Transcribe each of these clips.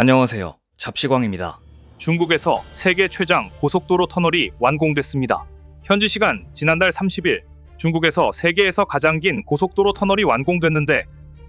안녕하세요. 잡시광입니다. 중국에서 세계 최장 고속도로 터널이 완공됐습니다. 현지 시간 지난달 30일 중국에서 세계에서 가장 긴 고속도로 터널이 완공됐는데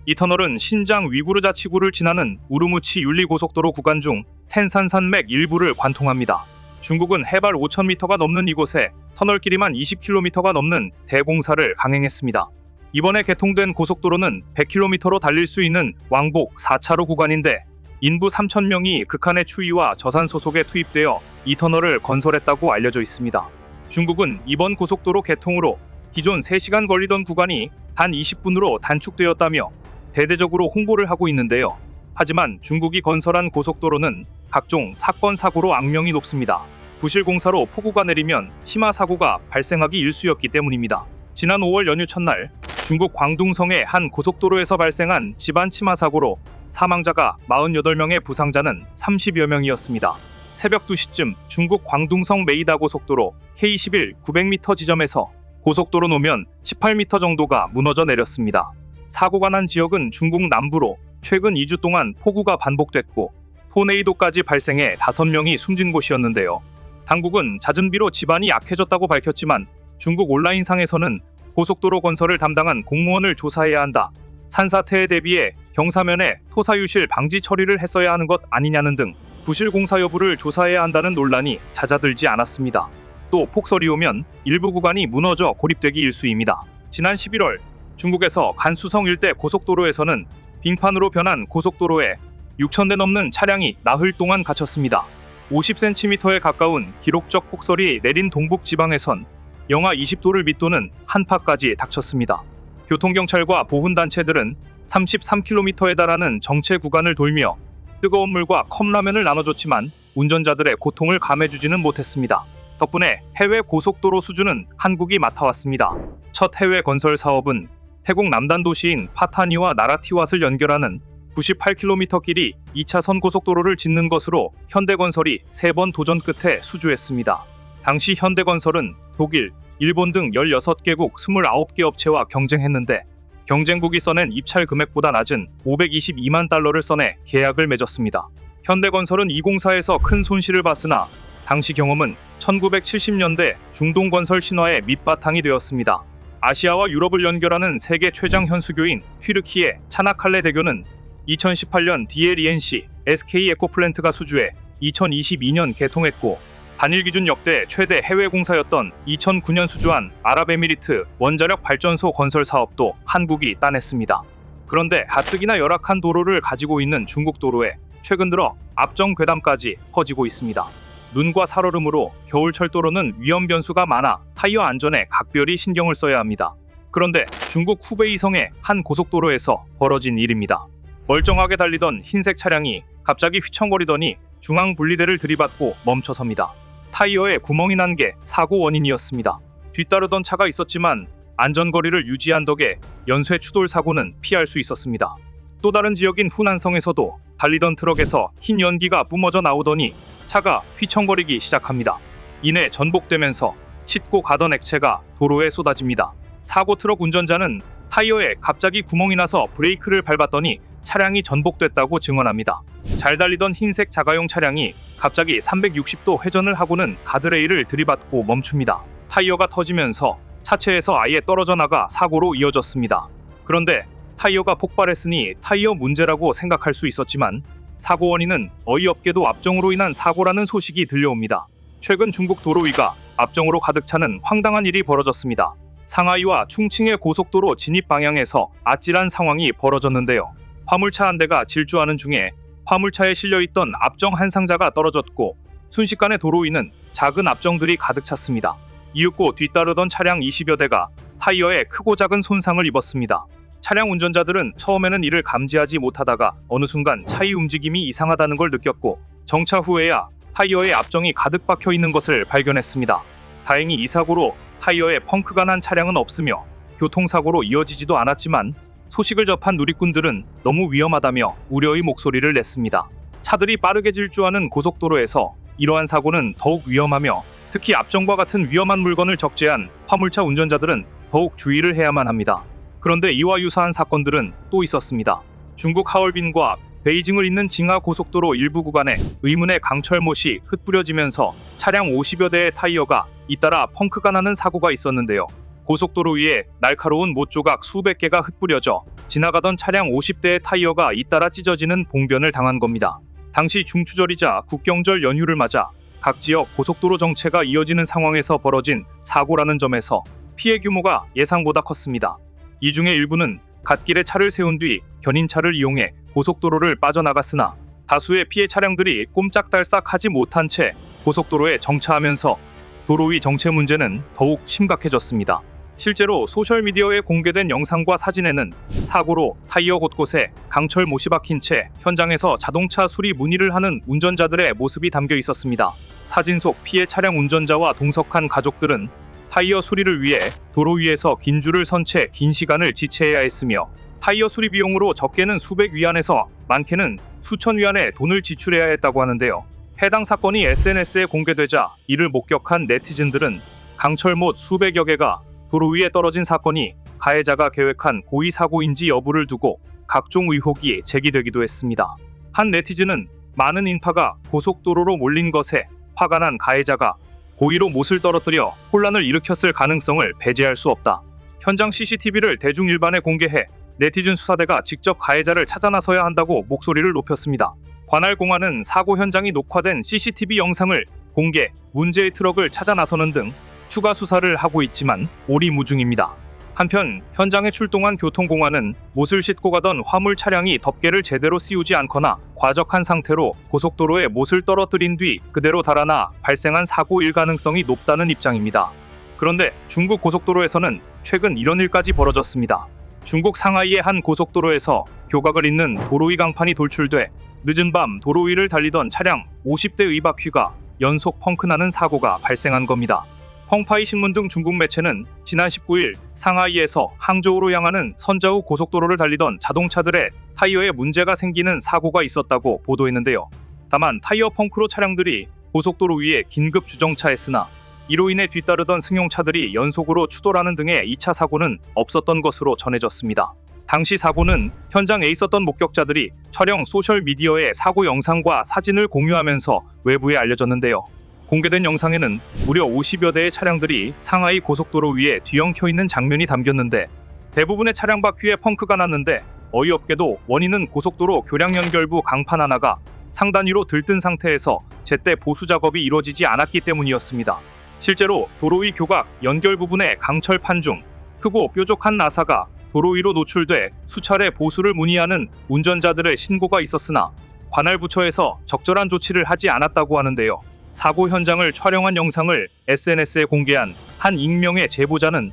이 터널은 신장 위구르 자치구를 지나는 우르무치 윤리 고속도로 구간 중 텐산 산맥 일부를 관통합니다. 중국은 해발 5,000m가 넘는 이곳에 터널 길이만 20km가 넘는 대공사를 강행했습니다. 이번에 개통된 고속도로는 100km로 달릴 수 있는 왕복 4차로 구간인데 인부 3,000명이 극한의 추위와 저산 소 속에 투입되어 이 터널을 건설했다고 알려져 있습니다. 중국은 이번 고속도로 개통으로 기존 3시간 걸리던 구간이 단 20분으로 단축되었다며 대대적으로 홍보를 하고 있는데요. 하지만 중국이 건설한 고속도로는 각종 사건 사고로 악명이 높습니다. 부실 공사로 폭우가 내리면 치마 사고가 발생하기 일쑤였기 때문입니다. 지난 5월 연휴 첫날 중국 광둥성의 한 고속도로에서 발생한 집안 치마 사고로 사망자가 48명의 부상자는 30여 명이었습니다. 새벽 2시쯤 중국 광둥성 메이다 고속도로 K11 900m 지점에서 고속도로 노면 18m 정도가 무너져 내렸습니다. 사고가 난 지역은 중국 남부로 최근 2주 동안 폭우가 반복됐고 토네이도까지 발생해 5명이 숨진 곳이었는데요. 당국은 잦은 비로 집안이 약해졌다고 밝혔지만 중국 온라인상에서는 고속도로 건설을 담당한 공무원을 조사해야 한다. 산사태에 대비해 경사면에 토사유실 방지 처리를 했어야 하는 것 아니냐는 등 부실 공사 여부를 조사해야 한다는 논란이 잦아들지 않았습니다. 또 폭설이 오면 일부 구간이 무너져 고립되기 일쑤입니다. 지난 11월 중국에서 간수성 일대 고속도로에서는 빙판으로 변한 고속도로에 6,000대 넘는 차량이 나흘 동안 갇혔습니다. 50cm에 가까운 기록적 폭설이 내린 동북 지방에선 영하 20도를 밑도는 한파까지 닥쳤습니다. 교통경찰과 보훈단체들은 33km에 달하는 정체 구간을 돌며 뜨거운 물과 컵라면을 나눠줬지만 운전자들의 고통을 감해주지는 못했습니다. 덕분에 해외 고속도로 수준은 한국이 맡아왔습니다. 첫 해외 건설 사업은 태국 남단 도시인 파타니와 나라티왓을 연결하는 98km 길이 2차선 고속도로를 짓는 것으로 현대건설이 세 번 도전 끝에 수주했습니다. 당시 현대건설은 독일, 일본 등 16개국 29개 업체와 경쟁했는데 경쟁국이 써낸 입찰 금액보다 낮은 522만 달러를 써내 계약을 맺었습니다. 현대건설은 이 공사에서 큰 손실을 봤으나 당시 경험은 1970년대 중동 건설 신화의 밑바탕이 되었습니다. 아시아와 유럽을 연결하는 세계 최장 현수교인 휘르키의 차나칼레 대교는 2018년 DLENC SK 에코플랜트가 수주해 2022년 개통했고 단일 기준 역대 최대 해외 공사였던 2009년 수주한 아랍에미리트 원자력 발전소 건설 사업도 한국이 따냈습니다. 그런데 가뜩이나 열악한 도로를 가지고 있는 중국 도로에 최근 들어 앞정 괴담까지 퍼지고 있습니다. 눈과 살얼음으로 겨울철 도로는 위험 변수가 많아 타이어 안전에 각별히 신경을 써야 합니다. 그런데 중국 후베이 성의 한 고속도로에서 벌어진 일입니다. 멀쩡하게 달리던 흰색 차량이 갑자기 휘청거리더니 중앙 분리대를 들이받고 멈춰섭니다. 타이어에 구멍이 난 게 사고 원인이었습니다. 뒤따르던 차가 있었지만 안전거리를 유지한 덕에 연쇄 추돌 사고는 피할 수 있었습니다. 또 다른 지역인 후난성에서도 달리던 트럭에서 흰 연기가 뿜어져 나오더니 차가 휘청거리기 시작합니다. 이내 전복되면서 싣고 가던 액체가 도로에 쏟아집니다. 사고 트럭 운전자는 타이어에 갑자기 구멍이 나서 브레이크를 밟았더니 차량이 전복됐다고 증언합니다. 잘 달리던 흰색 자가용 차량이 갑자기 360도 회전을 하고는 가드레일을 들이받고 멈춥니다. 타이어가 터지면서 차체에서 아예 떨어져 나가 사고로 이어졌습니다. 그런데 타이어가 폭발했으니 타이어 문제라고 생각할 수 있었지만 사고 원인은 어이없게도 압정으로 인한 사고라는 소식이 들려옵니다. 최근 중국 도로위가 압정으로 가득 차는 황당한 일이 벌어졌습니다. 상하이와 충칭의 고속도로 진입 방향에서 아찔한 상황이 벌어졌는데요. 화물차 한 대가 질주하는 중에 화물차에 실려 있던 압정 한 상자가 떨어졌고 순식간에 도로 위는 작은 압정들이 가득 찼습니다. 이윽고 뒤따르던 차량 20여 대가 타이어에 크고 작은 손상을 입었습니다. 차량 운전자들은 처음에는 이를 감지하지 못하다가 어느 순간 차의 움직임이 이상하다는 걸 느꼈고 정차 후에야 타이어에 압정이 가득 박혀 있는 것을 발견했습니다. 다행히 이 사고로 타이어에 펑크가 난 차량은 없으며 교통사고로 이어지지도 않았지만 소식을 접한 누리꾼들은 너무 위험하다며 우려의 목소리를 냈습니다. 차들이 빠르게 질주하는 고속도로에서 이러한 사고는 더욱 위험하며 특히 압정과 같은 위험한 물건을 적재한 화물차 운전자들은 더욱 주의를 해야만 합니다. 그런데 이와 유사한 사건들은 또 있었습니다. 중국 하얼빈과 베이징을 잇는 징하 고속도로 일부 구간에 의문의 강철못이 흩뿌려지면서 차량 50여 대의 타이어가 잇따라 펑크가 나는 사고가 있었는데요. 고속도로 위에 날카로운 못 조각 수백 개가 흩뿌려져 지나가던 차량 50대의 타이어가 잇따라 찢어지는 봉변을 당한 겁니다. 당시 중추절이자 국경절 연휴를 맞아 각 지역 고속도로 정체가 이어지는 상황에서 벌어진 사고라는 점에서 피해 규모가 예상보다 컸습니다. 이 중에 일부는 갓길에 차를 세운 뒤 견인차를 이용해 고속도로를 빠져나갔으나 다수의 피해 차량들이 꼼짝달싹하지 못한 채 고속도로에 정차하면서 도로 위 정체 문제는 더욱 심각해졌습니다. 실제로 소셜미디어에 공개된 영상과 사진에는 사고로 타이어 곳곳에 강철 못이 박힌 채 현장에서 자동차 수리 문의를 하는 운전자들의 모습이 담겨 있었습니다. 사진 속 피해 차량 운전자와 동석한 가족들은 타이어 수리를 위해 도로 위에서 긴 줄을 선 채 긴 시간을 지체해야 했으며 타이어 수리 비용으로 적게는 수백 위안에서 많게는 수천 위안의 돈을 지출해야 했다고 하는데요. 해당 사건이 SNS에 공개되자 이를 목격한 네티즌들은 강철못 수백여 개가 도로 위에 떨어진 사건이 가해자가 계획한 고의 사고인지 여부를 두고 각종 의혹이 제기되기도 했습니다. 한 네티즌은 많은 인파가 고속도로로 몰린 것에 화가 난 가해자가 고의로 못을 떨어뜨려 혼란을 일으켰을 가능성을 배제할 수 없다. 현장 CCTV를 대중 일반에 공개해 네티즌 수사대가 직접 가해자를 찾아 나서야 한다고 목소리를 높였습니다. 관할 공안은 사고 현장이 녹화된 CCTV 영상을 공개, 문제의 트럭을 찾아 나서는 등 추가 수사를 하고 있지만 오리무중입니다. 한편 현장에 출동한 교통공안은 못을 싣고 가던 화물 차량이 덮개를 제대로 씌우지 않거나 과적한 상태로 고속도로에 못을 떨어뜨린 뒤 그대로 달아나 발생한 사고일 가능성이 높다는 입장입니다. 그런데 중국 고속도로에서는 최근 이런 일까지 벌어졌습니다. 중국 상하이의 한 고속도로에서 교각을 잇는 도로 위 강판이 돌출돼 늦은 밤 도로 위를 달리던 차량 50대 의 바퀴가 연속 펑크나는 사고가 발생한 겁니다. 펑파이 신문 등 중국 매체는 지난 19일 상하이에서 항저우로 향하는 선자우 고속도로를 달리던 자동차들의 타이어에 문제가 생기는 사고가 있었다고 보도했는데요. 다만 타이어 펑크로 차량들이 고속도로 위에 긴급 주정차했으나 이로 인해 뒤따르던 승용차들이 연속으로 추돌하는 등의 2차 사고는 없었던 것으로 전해졌습니다. 당시 사고는 현장에 있었던 목격자들이 촬영 소셜 미디어에 사고 영상과 사진을 공유하면서 외부에 알려졌는데요. 공개된 영상에는 무려 50여 대의 차량들이 상하이 고속도로 위에 뒤엉켜 있는 장면이 담겼는데 대부분의 차량 바퀴에 펑크가 났는데 어이없게도 원인은 고속도로 교량 연결부 강판 하나가 상단 위로 들뜬 상태에서 제때 보수 작업이 이루어지지 않았기 때문이었습니다. 실제로 도로 위 교각 연결 부분에 강철판 중 크고 뾰족한 나사가 도로 위로 노출돼 수차례 보수를 문의하는 운전자들의 신고가 있었으나 관할 부처에서 적절한 조치를 하지 않았다고 하는데요. 사고 현장을 촬영한 영상을 SNS에 공개한 한 익명의 제보자는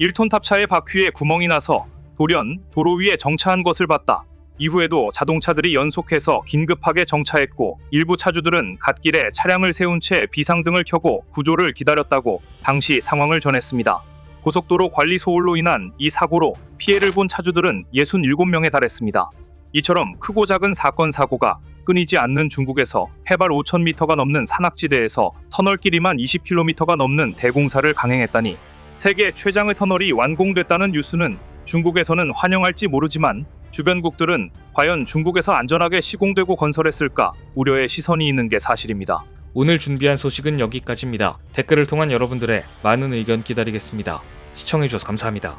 1톤 탑차의 바퀴에 구멍이 나서 돌연 도로 위에 정차한 것을 봤다. 이후에도 자동차들이 연속해서 긴급하게 정차했고 일부 차주들은 갓길에 차량을 세운 채 비상등을 켜고 구조를 기다렸다고 당시 상황을 전했습니다. 고속도로 관리 소홀로 인한 이 사고로 피해를 본 차주들은 67명에 달했습니다. 이처럼 크고 작은 사건 사고가 끊이지 않는 중국에서 해발 5,000m가 넘는 산악지대에서 터널 길이만 20km가 넘는 대공사를 강행했다니 세계 최장의 터널이 완공됐다는 뉴스는 중국에서는 환영할지 모르지만 주변국들은 과연 중국에서 안전하게 시공되고 건설했을까 우려의 시선이 있는 게 사실입니다. 오늘 준비한 소식은 여기까지입니다. 댓글을 통한 여러분들의 많은 의견 기다리겠습니다. 시청해주셔서 감사합니다.